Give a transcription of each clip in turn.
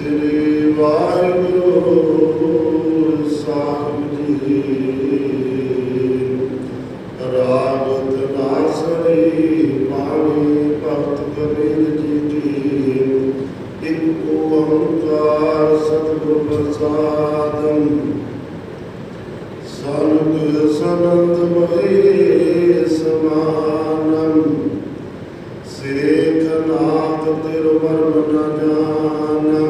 ਸ੍ਰੀ ਵਾਹਿਗੁਰੂ ਸਾਹਿਬ ਜੀ। ਰਾਗਤ ਨਾਸਰੀ ਪਾਣੀ ਭਗਤ ਕਬੀਰ ਜੀ ਦੀ। ਇੱਕ ਓੰਕਾਰ ਸਤਿਗੁਰ ਪ੍ਰਸਾਦਮ ਸਨਤ ਸਨਤ ਮਹੇ ਸਮਾਨੰ। ਸੇਖ ਨਾਥ ਤਿਰਵਰਮ ਨਾ ਜਾਨੰ।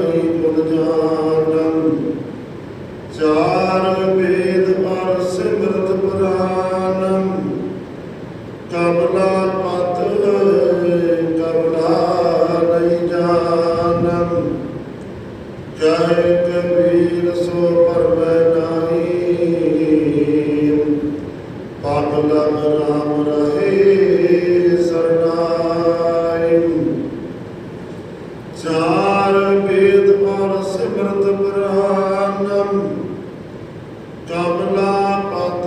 ਸਿਮਰਤ ਪ੍ਰਾਨੰ ਕਮਲਾ ਪਤ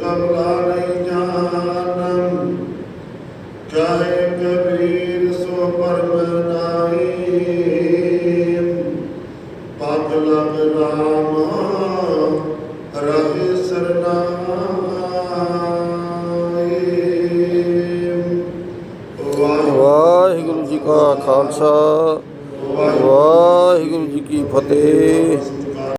ਕਮਲਾ ਨਹੀਂ ਜਾਣੰ ਕਹੇ ਕਬੀਰ ਸੋ ਪਰਮ ਨਾਹੀ ਪਤ ਲਗ ਰਾਮ ਰਹੇ ਸਰਨਾਏ ਵਾਹਿਗੁਰੂ ਜੀ ਕਾ ਖਾਲਸਾ। ਵਾਹਿਗੁਰੂ ਜੀ ਕੀ ਫਤਿਹ।